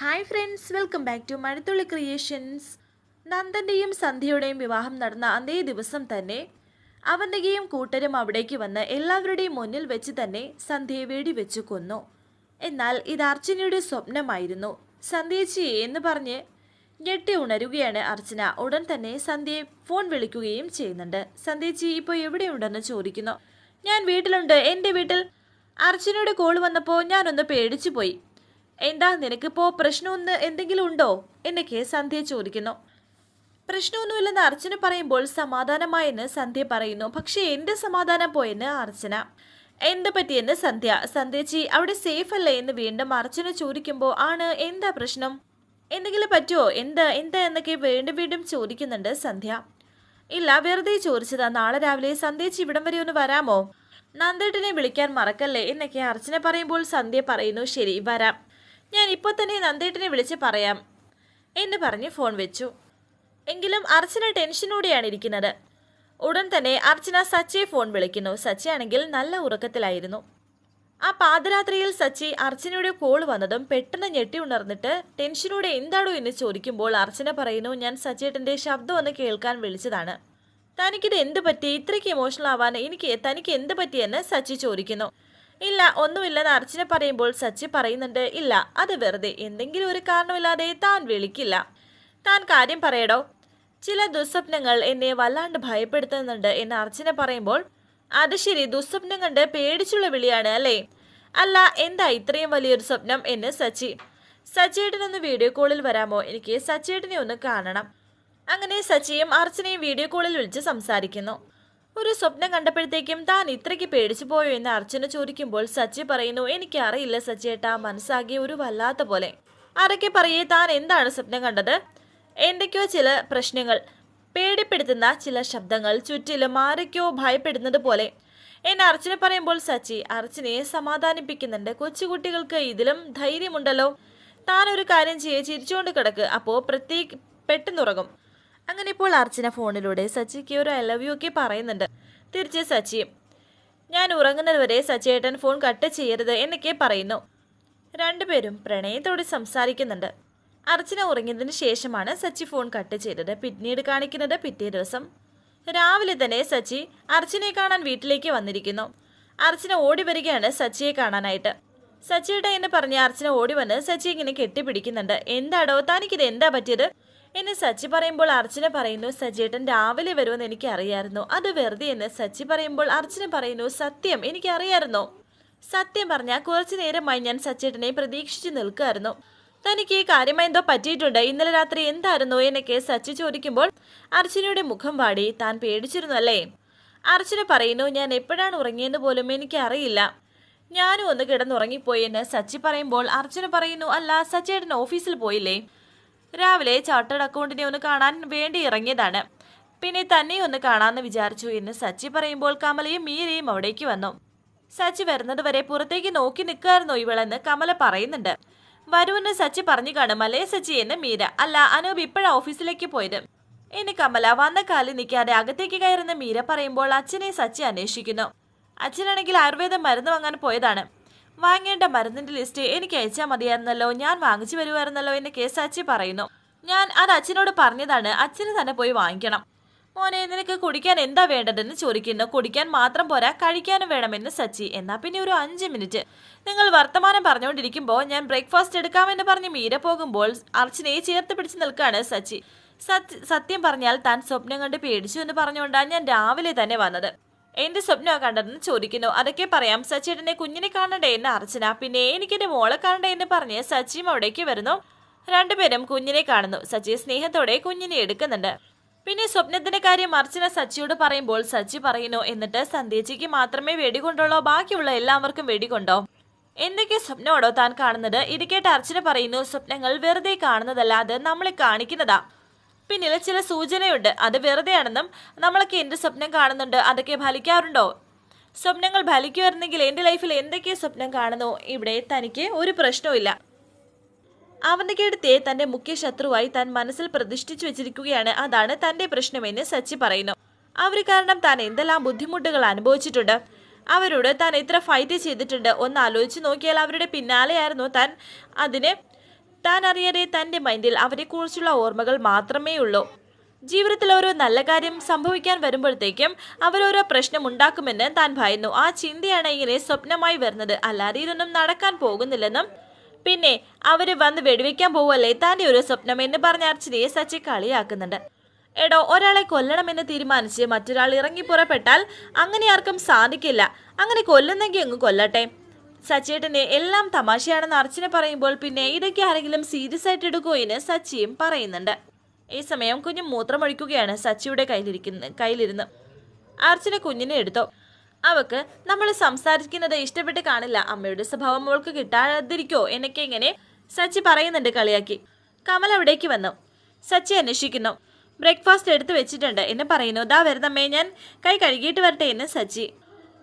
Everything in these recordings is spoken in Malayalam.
Hi friends welcome back to Mazhathulli creations നന്ദന്റെയും സന്ധ്യയുടെയും വിവാഹം നടന്ന അതേ ദിവസം തന്നെ അവന്തികയും കൂട്ടരും അവിടേക്ക് വന്ന് എല്ലാവരുടെയും മുന്നിൽ വെച്ച് തന്നെ സന്ധ്യയെ വെടിവെച്ച് കൊന്നു. എന്നാൽ ഇത് അർച്ചനയുടെ സ്വപ്നമായിരുന്നു. സന്ധ്യച്ചി എന്ന് പറഞ്ഞ് ഞെട്ടി ഉണരുകയാണ് അർച്ചന. ഉടൻ തന്നെ സന്ധ്യയെ ഫോൺ വിളിക്കുകയും ചെയ്യുന്നുണ്ട്. സന്ധ്യച്ചി ഇപ്പോൾ എവിടെയുണ്ടെന്ന് ചോദിക്കുന്നു? ഞാൻ വീട്ടിലുണ്ട്. എന്റെ വീട്ടിൽ അർച്ചനയുടെ കോൾ വന്നപ്പോൾ ഞാനൊന്ന് പേടിച്ചു പോയി എന്താ നിനക്കിപ്പോ പ്രശ്നമൊന്ന് എന്തെങ്കിലും ഉണ്ടോ? എന്നൊക്കെ സന്ധ്യ ചോദിക്കുന്നു. പ്രശ്നമൊന്നുമില്ലെന്ന് അർച്ചന പറയുമ്പോൾ സമാധാനമായെന്ന് സന്ധ്യ പറയുന്നു. പക്ഷേ എന്റെ സമാധാനം പോയെന്ന് അർച്ചന? എന്ത് പറ്റിയെന്ന് സന്ധ്യ? സന്ധ്യച്ചി അവിടെ സേഫ് അല്ലേ? എന്ന് വീണ്ടും അർച്ചന ചോദിക്കുമ്പോൾ ആണ് എന്താ പ്രശ്നം? എന്തെങ്കിലും പറ്റുമോ എന്താ എന്താ? എന്നൊക്കെ വീണ്ടും വീണ്ടും ചോദിക്കുന്നുണ്ട് സന്ധ്യ. ഇല്ല വെറുതെ ചോദിച്ചതാ. നാളെ രാവിലെ സന്ധ്യച്ചി ഇവിടം വരെ ഒന്ന് വരാമോ? നന്ദേട്ടനെ വിളിക്കാൻ മറക്കല്ലേ? എന്നൊക്കെ അർച്ചന പറയുമ്പോൾ സന്ധ്യ പറയുന്നു ശരി വരാം. ഞാൻ ഇപ്പോൾ തന്നെ നന്ദേട്ടനെ വിളിച്ച് പറയാം എന്ന് പറഞ്ഞ് ഫോൺ വെച്ചു. എങ്കിലും അർച്ചന ടെൻഷനോടെയാണ് ഇരിക്കുന്നത്. ഉടൻ തന്നെ അർച്ചന സച്ചിയെ ഫോൺ വിളിക്കുന്നു. സച്ചി ആണെങ്കിൽ നല്ല ഉറക്കത്തിലായിരുന്നു. ആ പാതിരാത്രിയിൽ സച്ചി അർച്ചനയുടെ കോൾ വന്നതും പെട്ടെന്ന് ഞെട്ടി ഉണർന്നിട്ട് ടെൻഷനോടെ എന്താണോ എന്ന് ചോദിക്കുമ്പോൾ അർച്ചന പറയുന്നു ഞാൻ സച്ചേട്ടന്റെ ശബ്ദം ഒന്ന് കേൾക്കാൻ വിളിച്ചതാണ്. തനിക്കിത് എന്ത് പറ്റി? ഇത്രയ്ക്ക് ഇമോഷണൽ ആവാൻ എനിക്ക് തനിക്ക് എന്ത് പറ്റിയെന്ന് സച്ചി ചോദിക്കുന്നു. ഇല്ല ഒന്നുമില്ലെന്ന് അർച്ചന പറയുമ്പോൾ സച്ചി പറയുന്നുണ്ട് ഇല്ല അത് വെറുതെ എന്തെങ്കിലും ഒരു കാരണമില്ലാതെ താൻ വിളിക്കില്ല. താൻ കാര്യം പറയടോ. ചില ദുസ്വപ്നങ്ങൾ എന്നെ വല്ലാണ്ട് ഭയപ്പെടുത്തുന്നുണ്ട് എന്ന് അർച്ചന പറയുമ്പോൾ അത് ശരി ദുസ്വപ്നം കണ്ട് പേടിച്ചുള്ള വിളിയാണ് അല്ലേ? അല്ല എന്താ ഇത്രയും വലിയൊരു സ്വപ്നം എന്ന് സച്ചി. സച്ചിയേട്ടനൊന്ന് വീഡിയോ കോളിൽ വരാമോ? എനിക്ക് സച്ചിയേട്ടനെ ഒന്ന് കാണണം. അങ്ങനെ സച്ചിയും അർച്ചനയും വീഡിയോ കോളിൽ വിളിച്ച് സംസാരിക്കുന്നു. ഒരു സ്വപ്നം കണ്ടപ്പോഴത്തേക്കും താൻ ഇത്രയ്ക്ക് പേടിച്ചു പോയോ എന്ന് അർച്ചന ചോദിക്കുമ്പോൾ സച്ചി പറയുന്നു എനിക്ക് എനിക്കറിയില്ല സച്ചിയേട്ടാ മനസ്സാകെ ഒരു വല്ലാത്ത പോലെ. അരയ്ക്ക് പറയേ താൻ എന്താണ് സ്വപ്നം കണ്ടത്? എന്തൊക്കെയോ ചില പ്രശ്നങ്ങൾ പേടിപ്പെടുത്തുന്ന ചില ശബ്ദങ്ങൾ ചുറ്റിലും ആരൊക്കെയോ ഭയപ്പെടുന്നത് പോലെ. എന്നെ അർച്ചന പറയുമ്പോൾ സച്ചി അർച്ചനയെ സമാധാനിപ്പിക്കുന്നുണ്ട് കൊച്ചുകുട്ടികൾക്ക് ഇതിലും ധൈര്യമുണ്ടല്ലോ. താൻ ഒരു കാര്യം ചെയ്യേ ചിരിച്ചുകൊണ്ട് കിടക്ക് അപ്പോൾ പ്രത്യേക പെട്ടെന്നുറങ്ങും. അങ്ങനെ ഇപ്പോൾ അർച്ചന ഫോണിലൂടെ സച്ചിക്ക് ഒരു ഐ ലവ് യു ഒക്കെ പറയുന്നുണ്ട്. തിരിച്ച് സച്ചി ഞാൻ ഉറങ്ങുന്നത് വരെ സച്ചിയേട്ടൻ ഫോൺ കട്ട് ചെയ്യരുത് എന്നൊക്കെ പറയുന്നു. രണ്ടുപേരും പ്രണയത്തോടെ സംസാരിക്കുന്നുണ്ട്. അർച്ചന ഉറങ്ങിയതിന് ശേഷമാണ് സച്ചി ഫോൺ കട്ട് ചെയ്തത്. പിന്നീട് കാണിക്കുന്നത് പിറ്റേ ദിവസം. രാവിലെ തന്നെ സച്ചി അർച്ചനയെ കാണാൻ വീട്ടിലേക്ക് വന്നിരിക്കുന്നു. അർച്ചന ഓടി വരികയാണ് സച്ചിയെ കാണാനായിട്ട്. സച്ചിയുടെ എന്ന് പറഞ്ഞ് അർച്ചന ഓടി വന്ന് സച്ചി ഇങ്ങനെ കെട്ടിപ്പിടിക്കുന്നുണ്ട്. എന്താടോ തനിക്കിത് എന്താ പറ്റിയത്? എന്നെ സച്ചി പറയുമ്പോൾ അർച്ചന പറയുന്നു സജിയേട്ടൻ രാവിലെ വരുമെന്ന് എനിക്ക് അറിയായിരുന്നു അത് വെറുതെ എന്ന് സച്ചി പറയുമ്പോൾ അർച്ചന പറയുന്നു സത്യം എനിക്കറിയായിരുന്നു. സത്യം പറഞ്ഞാൽ കുറച്ചു നേരമായി ഞാൻ സച്ചേട്ടനെ പ്രതീക്ഷിച്ചു നിൽക്കുമായിരുന്നു തനിക്ക് ഈ കാര്യമായി എന്തോ പറ്റിയിട്ടുണ്ട്. ഇന്നലെ രാത്രി എന്തായിരുന്നു എന്നൊക്കെ സച്ചി ചോദിക്കുമ്പോൾ അർച്ചനയുടെ മുഖം വാടി താൻ പേടിച്ചിരുന്നു അല്ലേ അർച്ചന പറയുന്നു ഞാൻ എപ്പോഴാണ് ഉറങ്ങിയെന്ന് പോലും എനിക്ക് അറിയില്ല ഞാനും ഒന്ന് കിടന്നുറങ്ങിപ്പോയി എന്ന് സച്ചി പറയുമ്പോൾ അർച്ചന പറയുന്നു അല്ല സച്ചേട്ടൻ ഓഫീസിൽ പോയില്ലേ? രാവിലെ ചാർട്ടേഡ് അക്കൗണ്ടിനെ ഒന്ന് കാണാൻ വേണ്ടി ഇറങ്ങിയതാണ്. പിന്നെ തന്നെ ഒന്ന് കാണാമെന്ന് വിചാരിച്ചു എന്ന് സച്ചി പറയുമ്പോൾ കമലയും മീരയും അവിടേക്ക് വന്നു. സച്ചി വരുന്നതുവരെ പുറത്തേക്ക് നോക്കി നിൽക്കായിരുന്നു ഇവളെന്ന് കമല പറയുന്നുണ്ട്. വരുമെന്ന് സച്ചി പറഞ്ഞു കാണും അല്ലേ സച്ചി എന്ന് മീര. അല്ല അനൂപ് ഇപ്പോഴാ ഓഫീസിലേക്ക് പോയത്. ഇനി കമല വന്ന കാലിൽ നിൽക്കാതെ അകത്തേക്ക് കയറുന്ന മീര പറയുമ്പോൾ അച്ഛനെ സച്ചി അന്വേഷിക്കുന്നു. അച്ഛനാണെങ്കിൽ ആയുർവേദം മരുന്ന് വാങ്ങാൻ പോയതാണ്. വാങ്ങേണ്ട മരുന്നിന്റെ ലിസ്റ്റ് എനിക്ക് അയച്ചാൽ മതിയായിരുന്നല്ലോ. ഞാൻ വാങ്ങിച്ചു വരുമായിരുന്നല്ലോ എന്ന് കെ അച്ചി പറയുന്നു. ഞാൻ അത് അച്ഛനോട് പറഞ്ഞതാണ്. അച്ഛന് തന്നെ പോയി വാങ്ങിക്കണം. മോനെ നിനക്ക് കുടിക്കാൻ എന്താ വേണ്ടതെന്ന് ചോദിക്കുന്നു. കുടിക്കാൻ മാത്രം പോരാ കഴിക്കാനും വേണമെന്ന് സച്ചി. എന്നാ പിന്നെ ഒരു അഞ്ച് മിനിറ്റ്. നിങ്ങൾ വർത്തമാനം പറഞ്ഞുകൊണ്ടിരിക്കുമ്പോൾ ഞാൻ ബ്രേക്ക്ഫാസ്റ്റ് എടുക്കാമെന്ന് പറഞ്ഞ് മീര പോകുമ്പോൾ അർച്ചനയെ ചേർത്ത് പിടിച്ച് നിൽക്കുകയാണ് സച്ചി. സത്യം പറഞ്ഞാൽ താൻ സ്വപ്നം കണ്ട് പേടിച്ചു എന്ന് പറഞ്ഞുകൊണ്ടാണ് ഞാൻ രാവിലെ തന്നെ വന്നത്. എന്റെ സ്വപ്നമാണ് കണ്ടതെന്ന് ചോദിക്കുന്നു. അതൊക്കെ പറയാം. സച്ചിയേട്ടനെ കുഞ്ഞിനെ കാണണ്ടേ എന്ന് അർച്ചന. പിന്നെ എനിക്കെന്റെ മോളെ കാണണ്ടേ എന്ന് പറഞ്ഞ് സച്ചിയും അവിടേക്ക് വരുന്നു. രണ്ടുപേരും കുഞ്ഞിനെ കാണുന്നു. സച്ചി സ്നേഹത്തോടെ കുഞ്ഞിനെ എടുക്കുന്നുണ്ട്. പിന്നെ സ്വപ്നത്തിന്റെ കാര്യം അർച്ചന സച്ചിയോട് പറയുമ്പോൾ സച്ചി പറയുന്നു എന്നിട്ട് സന്ധ്യച്ചിക്ക് മാത്രമേ വെടികൊണ്ടുള്ളോ ബാക്കിയുള്ള എല്ലാവർക്കും വെടികൊണ്ടോ എന്തൊക്കെ സ്വപ്നമാണോ താൻ കാണുന്നത്? ഇത് കേട്ട് അർച്ചന പറയുന്നു സ്വപ്നങ്ങൾ വെറുതെ കാണുന്നതല്ല അത് നമ്മളെ കാണിക്കുന്നതാ. പിന്നിൽ ചില സൂചനയുണ്ട്. അത് വെറുതെയാണെന്നും നമ്മളൊക്കെ എന്ത് സ്വപ്നം കാണുന്നുണ്ട് അതൊക്കെ ഫലിക്കാറുണ്ടോ? സ്വപ്നങ്ങൾ ഫലിക്കുമായിരുന്നെങ്കിൽ എന്റെ ലൈഫിൽ എന്തൊക്കെ സ്വപ്നം കാണുന്നു? ഇവിടെ തനിക്ക് ഒരു പ്രശ്നവുമില്ല അവന്തികയെടുത്തെ തന്റെ മുഖ്യ ശത്രുവായി താൻ മനസ്സിൽ പ്രതിഷ്ഠിച്ചു വെച്ചിരിക്കുകയാണ്. അതാണ് തന്റെ പ്രശ്നമെന്ന് സച്ചി പറയുന്നു. അവർ കാരണം താൻ എന്തെല്ലാം ബുദ്ധിമുട്ടുകൾ അനുഭവിച്ചിട്ടുണ്ട്. അവരോട് താൻ എത്ര ഫൈറ്റ് ചെയ്തിട്ടുണ്ട്? ഒന്ന് ആലോചിച്ച് നോക്കിയാൽ അവരുടെ പിന്നാലെയായിരുന്നു താൻ അതിന് താൻ അറിയാതെ തന്റെ മൈൻഡിൽ അവരെക്കുറിച്ചുള്ള ഓർമ്മകൾ മാത്രമേ ഉള്ളൂ ജീവിതത്തിൽ ഓരോ നല്ല കാര്യം സംഭവിക്കാൻ വരുമ്പോഴത്തേക്കും അവരോരോ പ്രശ്നം ഉണ്ടാക്കുമെന്ന് താൻ ഭയന്നു. ആ ചിന്തയാണ് ഇങ്ങനെ സ്വപ്നമായി വരുന്നത്. അല്ലാതെ ഇതൊന്നും നടക്കാൻ പോകുന്നില്ലെന്നും പിന്നെ അവർ വന്ന് വെടിവെക്കാൻ പോവല്ലേ താന്റെ ഒരു സ്വപ്നം എന്ന് പറഞ്ഞ അർച്ചനയെ സച്ചി കളിയാക്കുന്നുണ്ട്. എടോ ഒരാളെ കൊല്ലണമെന്ന് തീരുമാനിച്ച് മറ്റൊരാൾ ഇറങ്ങി പുറപ്പെട്ടാൽ അങ്ങനെ ആർക്കും സാധിക്കില്ല. അങ്ങനെ കൊല്ലുന്നെങ്കിൽ അങ്ങ് കൊല്ലട്ടെ. സച്ചിയേട്ടന് എല്ലാം തമാശയാണെന്ന് അർച്ചന പറയുമ്പോൾ പിന്നെ ഇതൊക്കെ ആരെങ്കിലും സീരിയസ് ആയിട്ട് എടുക്കുമോ എന്ന് സച്ചിയും പറയുന്നുണ്ട്. ഈ സമയം കുഞ്ഞ് മൂത്രമൊഴിക്കുകയാണ് സച്ചിയുടെ കയ്യിലിരിക്കുന്ന കയ്യിലിരുന്ന്. അർച്ചന കുഞ്ഞിനെ എടുത്തോ. അവക്ക് നമ്മൾ സംസാരിക്കുന്നത് ഇഷ്ടപ്പെട്ട് കാണില്ല. അമ്മയുടെ സ്വഭാവം അവൾക്ക് കിട്ടാതിരിക്കോ എന്നൊക്കെ ഇങ്ങനെ സച്ചി പറയുന്നുണ്ട് കളിയാക്കി. കമൽ അവിടേക്ക് വന്നു. സച്ചി അന്വേഷിക്കുന്നു. ബ്രേക്ക്ഫാസ്റ്റ് എടുത്ത് വെച്ചിട്ടുണ്ട്. എന്ന് പറയുന്നു. ദാ വരുന്നമ്മേ ഞാൻ കൈ കഴുകിയിട്ട് വരട്ടെ എന്ന് സച്ചി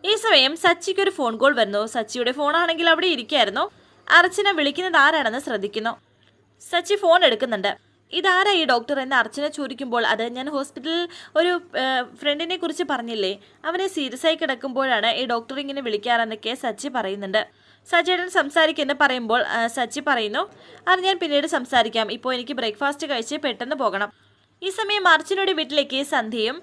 ഈ സമയം സച്ചിക്ക് ഒരു ഫോൺ കോൾ വരുന്നു. സച്ചിയുടെ ഫോണാണെങ്കിൽ അവിടെ ഇരിക്കായിരുന്നു. അർച്ചന വിളിക്കുന്നത് ആരാണെന്ന് ശ്രദ്ധിക്കുന്നു. സച്ചി ഫോൺ എടുക്കുന്നുണ്ട്. ഇതാരാ ഈ ഡോക്ടർ എന്ന് അർച്ചന ചോദിക്കുമ്പോൾ അത് ഞാൻ ഹോസ്പിറ്റലിൽ ഒരു ഫ്രണ്ടിനെ കുറിച്ച് പറഞ്ഞില്ലേ? അവനെ സീരിയസ് ആയി കിടക്കുമ്പോഴാണ് ഈ ഡോക്ടർ ഇങ്ങനെ വിളിക്കാറെന്നൊക്കെ സച്ചി പറയുന്നുണ്ട്. സച്ചേട്ടൻ സംസാരിക്കുന്ന പറയുമ്പോൾ സച്ചി പറയുന്നു അത് ഞാൻ പിന്നീട് സംസാരിക്കാം. ഇപ്പോൾ എനിക്ക് ബ്രേക്ക്ഫാസ്റ്റ് കഴിച്ച് പെട്ടെന്ന് പോകണം. ഈ സമയം അർച്ചനയുടെ വീട്ടിലേക്ക് സന്ധ്യയും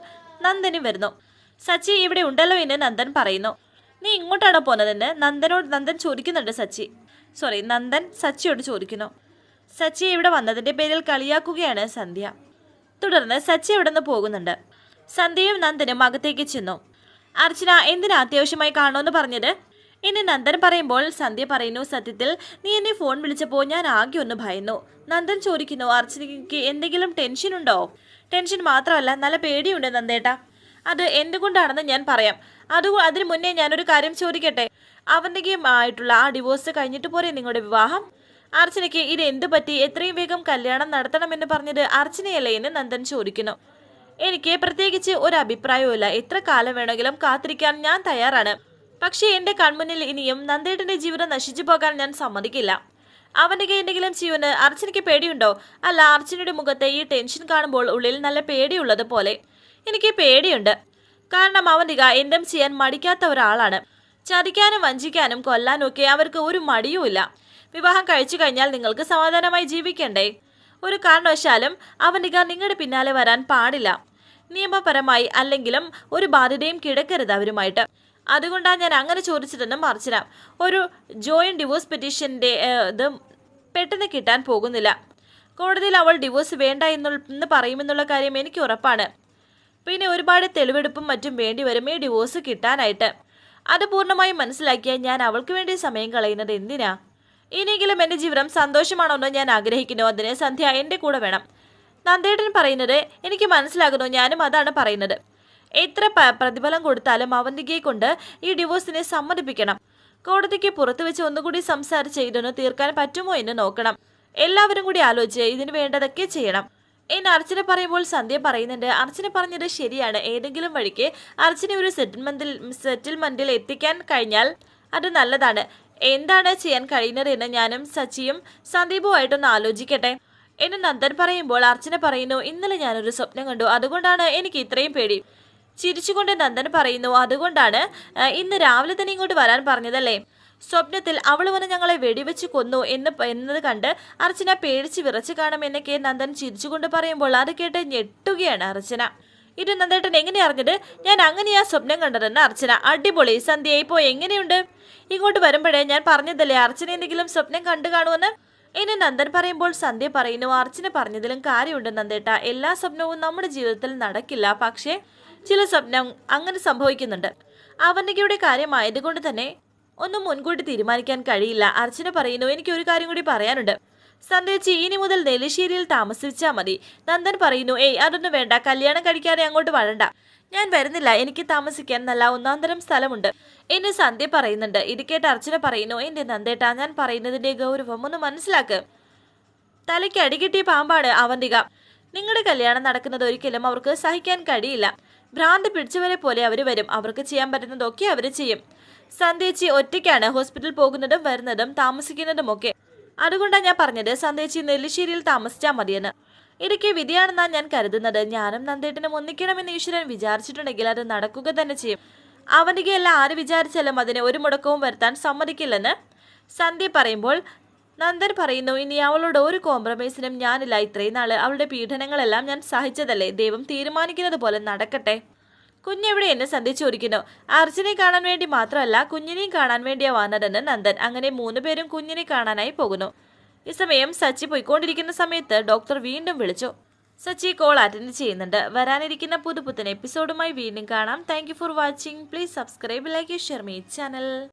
നന്ദനും വരുന്നു. സച്ചി ഇവിടെ ഉണ്ടല്ലോ എന്ന് നന്ദൻ പറയുന്നു. നീ ഇങ്ങോട്ടാണോ പോന്നതെന്ന് നന്ദനോട് നന്ദൻ ചോദിക്കുന്നുണ്ട് സച്ചി. സോറി നന്ദൻ സച്ചിയോട് ചോദിക്കുന്നു. സച്ചി ഇവിടെ വന്നതിന്റെ പേരിൽ കളിയാക്കുകയാണ് സന്ധ്യ. തുടർന്ന് സച്ചി അവിടെ നിന്ന് പോകുന്നുണ്ട്. സന്ധ്യയും നന്ദനും അകത്തേക്ക് ചെന്നു. അർച്ചന എന്തിനാ അത്യാവശ്യമായി കാണുമെന്ന് പറഞ്ഞത്? ഇനി നന്ദൻ പറയുമ്പോൾ സന്ധ്യ പറയുന്നു സത്യത്തിൽ നീ എന്നെ ഫോൺ വിളിച്ചപ്പോൾ ഞാൻ ആകെ ഒന്ന് ഭയന്നു. നന്ദൻ ചോദിക്കുന്നു അർച്ചനയ്ക്ക് എന്തെങ്കിലും ടെൻഷൻ ഉണ്ടോ? ടെൻഷൻ മാത്രമല്ല നല്ല പേടിയുണ്ട് നന്ദേട്ടാ. അത് എന്തുകൊണ്ടാണെന്ന് ഞാൻ പറയാം. അത് അതിനു മുന്നേ ഞാനൊരു കാര്യം ചോദിക്കട്ടെ? അവന്തികയും ആയിട്ടുള്ള ആ ഡിവോഴ്സ് കഴിഞ്ഞിട്ട് പോരെ നിങ്ങളുടെ വിവാഹം? അർച്ചനയ്ക്ക് ഇത് എന്തു പറ്റി? എത്രയും വേഗം കല്യാണം നടത്തണമെന്ന് പറഞ്ഞത് അർച്ചനയല്ലേ എന്ന് നന്ദൻ ചോദിക്കുന്നു. എനിക്ക് പ്രത്യേകിച്ച് ഒരു അഭിപ്രായവുമില്ല. എത്ര കാലം വേണമെങ്കിലും കാത്തിരിക്കാൻ ഞാൻ തയ്യാറാണ്. പക്ഷേ എന്റെ കൺമുന്നിൽ ഇനിയും നന്ദേട്ടന്റെ ജീവിതം നശിച്ചു പോകാൻ ഞാൻ സമ്മതിക്കില്ല. അവന്റെ എന്തെങ്കിലും ചെയ്യുമെന്ന് അർച്ചനയ്ക്ക് പേടിയുണ്ടോ? അല്ല അർച്ചനയുടെ മുഖത്തെ ഈ ടെൻഷൻ കാണുമ്പോൾ ഉള്ളിൽ നല്ല പേടിയുള്ളത് പോലെ എനിക്ക് പേടിയുണ്ട്. കാരണം അവന്തിക എന്തും ചെയ്യാൻ മടിക്കാത്ത ഒരാളാണ്. ചതിക്കാനും വഞ്ചിക്കാനും കൊല്ലാനും ഒക്കെ അവർക്ക് ഒരു മടിയുമില്ല. വിവാഹം കഴിച്ചു കഴിഞ്ഞാൽ നിങ്ങൾക്ക് സമാധാനമായി ജീവിക്കണ്ടേ? ഒരു കാരണവശാലും അവന്തിക നിങ്ങളുടെ പിന്നാലെ വരാൻ പാടില്ല. നിയമപരമായി അല്ലെങ്കിലും ഒരു ബാധ്യതയും കിടക്കരുത് അവരുമായിട്ട്. അതുകൊണ്ടാണ് ഞാൻ അങ്ങനെ ചോദിച്ചതെന്നും മറിച്ചിരാം ഒരു ജോയിന്റ് ഡിവോഴ്സ് പെറ്റീഷന്റെ ഇത് പെട്ടെന്ന് കിട്ടാൻ പോകുന്നില്ല. കോടതിയിൽ അവൾ ഡിവോഴ്സ് വേണ്ട എന്നുള്ള എന്ന് പറയുമെന്നുള്ള കാര്യം എനിക്ക് ഉറപ്പാണ്. പിന്നെ ഒരുപാട് തെളിവെടുപ്പും മറ്റും വേണ്ടി വരും. ഈ ഡിവോഴ്സ് കിട്ടാനായിട്ട്. അത് പൂർണമായും മനസ്സിലാക്കിയാൽ ഞാൻ അവൾക്ക് വേണ്ടി സമയം കളയുന്നത് എന്തിനാ? ഇനിയെങ്കിലും എന്റെ ജീവിതം സന്തോഷമാണോന്നോ ഞാൻ ആഗ്രഹിക്കുന്നു. അതിന് സന്ധ്യ എന്റെ കൂടെ വേണം. നന്ദേട്ടൻ പറയുന്നത് എനിക്ക് മനസ്സിലാകുന്നു. ഞാനും അതാണ് പറയുന്നത്. എത്ര പ്രതിഫലം കൊടുത്താലും അവന്തികയെ കൊണ്ട് ഈ ഡിവോഴ്സിനെ സമ്മതിപ്പിക്കണം. കോടതിക്ക് പുറത്തു വെച്ച് ഒന്നുകൂടി സംസാരിച്ച് ഇതൊന്ന് തീർക്കാൻ പറ്റുമോ എന്ന് നോക്കണം. എല്ലാവരും കൂടി ആലോചിച്ച് ഇതിന് വേണ്ടതൊക്കെ ചെയ്യണം. എന്ന് അർച്ചന പറയുമ്പോൾ സന്ധ്യ പറയുന്നുണ്ട് അർച്ചന പറഞ്ഞത് ശരിയാണ്. ഏതെങ്കിലും വഴിക്ക് അർച്ചനെ ഒരു സെറ്റിൽമെന്റിൽ സെറ്റിൽമെന്റിൽ എത്തിക്കാൻ കഴിഞ്ഞാൽ അത് നല്ലതാണ്. എന്താണ് ചെയ്യാൻ കഴിയുന്നത് എന്ന് ഞാനും സച്ചിയും സന്ദീപുമായിട്ടൊന്ന് ആലോചിക്കട്ടെ. എന്ന് നന്ദൻ പറയുമ്പോൾ അർച്ചന പറയുന്നു ഇന്നലെ ഞാനൊരു സ്വപ്നം കണ്ടു. അതുകൊണ്ടാണ് എനിക്ക് ഇത്രയും പേടി. ചിരിച്ചുകൊണ്ട് നന്ദൻ പറയുന്നു അതുകൊണ്ടാണ് ഇന്ന് രാവിലെ തന്നെ ഇങ്ങോട്ട് വരാൻ പറഞ്ഞതല്ലേ? സ്വപ്നത്തിൽ അവൾ വന്ന് ഞങ്ങളെ വെടിവെച്ച് കൊന്നു എന്ന് എന്നത് കണ്ട് അർച്ചന പേടിച്ച് വിറച്ച് കാണുമെന്നൊക്കെ നന്ദൻ ചിരിച്ചുകൊണ്ട് പറയുമ്പോൾ അത് കേട്ട് ഞെട്ടുകയാണ് അർച്ചന. ഇത് നന്ദേട്ടൻ എങ്ങനെ അറിഞ്ഞത്? ഞാൻ അങ്ങനെയാ സ്വപ്നം കണ്ടതെന്ന് അർച്ചന. അടിപൊളി. സന്ധ്യ ഇപ്പോൾ എങ്ങനെയുണ്ട്? ഇങ്ങോട്ട് വരുമ്പോഴേ ഞാൻ പറഞ്ഞതല്ലേ അർച്ചന എന്തെങ്കിലും സ്വപ്നം കണ്ടു കാണുമെന്ന്? ഇനി നന്ദൻ പറയുമ്പോൾ സന്ധ്യ പറയുന്നു അർച്ചന പറഞ്ഞതിലും കാര്യമുണ്ട് നന്ദേട്ട. എല്ലാ സ്വപ്നവും നമ്മുടെ ജീവിതത്തിൽ നടക്കില്ല. പക്ഷേ ചില സ്വപ്നം അങ്ങനെ സംഭവിക്കുന്നുണ്ട്. അവനികയുടെ കാര്യമായതുകൊണ്ട് തന്നെ ഒന്നും മുൻകൂട്ടി തീരുമാനിക്കാൻ കഴിയില്ല. അർച്ചന പറയുന്നു എനിക്ക് ഒരു കാര്യം കൂടി പറയാനുണ്ട്. സന്ധ്യച്ചി ഇനി മുതൽ നെല്ലിശ്ശേരിയിൽ താമസിച്ചാൽ മതി. നന്ദൻ പറയുന്നു ഏയ് അതൊന്നും വേണ്ട. കല്യാണം കഴിക്കാതെ അങ്ങോട്ട് വരണ്ട. ഞാൻ വരുന്നില്ല. എനിക്ക് താമസിക്കാൻ നല്ല ഒന്നാന്തരം സ്ഥലമുണ്ട്. എന്ന് സന്ധ്യ പറയുന്നുണ്ട്. ഇത് കേട്ട് അർച്ചന പറയുന്നു എന്റെ നന്ദേട്ടാ ഞാൻ പറയുന്നതിന്റെ ഗൗരവം ഒന്ന് മനസ്സിലാക്ക്. തലയ്ക്ക് അടികിട്ടിയ പാമ്പാണ് അവന്തിക. നിങ്ങളുടെ കല്യാണം നടക്കുന്നത് ഒരിക്കലും അവർക്ക് സഹിക്കാൻ കഴിയില്ല. ഭ്രാന്ത് പിടിച്ചവരെ പോലെ അവർ വരും. അവർക്ക് ചെയ്യാൻ പറ്റുന്നതൊക്കെ അവർ ചെയ്യും. സന്ധ്യച്ചി ഒറ്റയ്ക്കാണ് ഹോസ്പിറ്റലിൽ പോകുന്നതും വരുന്നതും താമസിക്കുന്നതും ഒക്കെ അതുകൊണ്ടാണ് ഞാൻ പറഞ്ഞത് സന്ധ്യച്ചി നെല്ലിശ്ശേരിയിൽ താമസിച്ചാൽ മതിയെന്ന്. ഇടയ്ക്ക് വിധിയാണെന്നാണ് ഞാൻ കരുതുന്നത്. ഞാനും നന്ദേട്ടനും ഒന്നിക്കണമെന്ന് ഈശ്വരൻ വിചാരിച്ചിട്ടുണ്ടെങ്കിൽ അത് നടക്കുക തന്നെ ചെയ്യും. അവനികയല്ല ആര് വിചാരിച്ചാലും അതിനെ ഒരു മുടക്കവും വരുത്താൻ സമ്മതിക്കില്ലെന്ന് സന്ധ്യ പറയുമ്പോൾ നന്ദൻ പറയുന്നു ഇനി അവളോട് ഒരു കോംപ്രമൈസിനും ഞാനില്ല. ഇത്രയും നാൾ അവളുടെ പീഡനങ്ങളെല്ലാം ഞാൻ സഹിച്ചതല്ലേ? ദൈവം തീരുമാനിക്കുന്നത് പോലെ നടക്കട്ടെ. കുഞ്ഞെവിടെ എന്നെ സന്ധ്യ അർജുനെ കാണാൻ വേണ്ടി മാത്രമല്ല കുഞ്ഞിനെയും കാണാൻ വേണ്ടിയാ വന്നതെന്ന് നന്ദൻ. അങ്ങനെ മൂന്ന് പേരും കുഞ്ഞിനെ കാണാനായി പോകുന്നു. ഈ സമയം സച്ചി പോയിക്കൊണ്ടിരിക്കുന്ന സമയത്ത് ഡോക്ടർ വീണ്ടും വിളിച്ചു. സച്ചി കോൾ അറ്റൻഡ് ചെയ്യുന്നുണ്ട്. വരാനിരിക്കുന്ന പുതുപുത്തൻ എപ്പിസോഡുമായി വീണ്ടും കാണാം. Thank for watching please subscribe like share me channel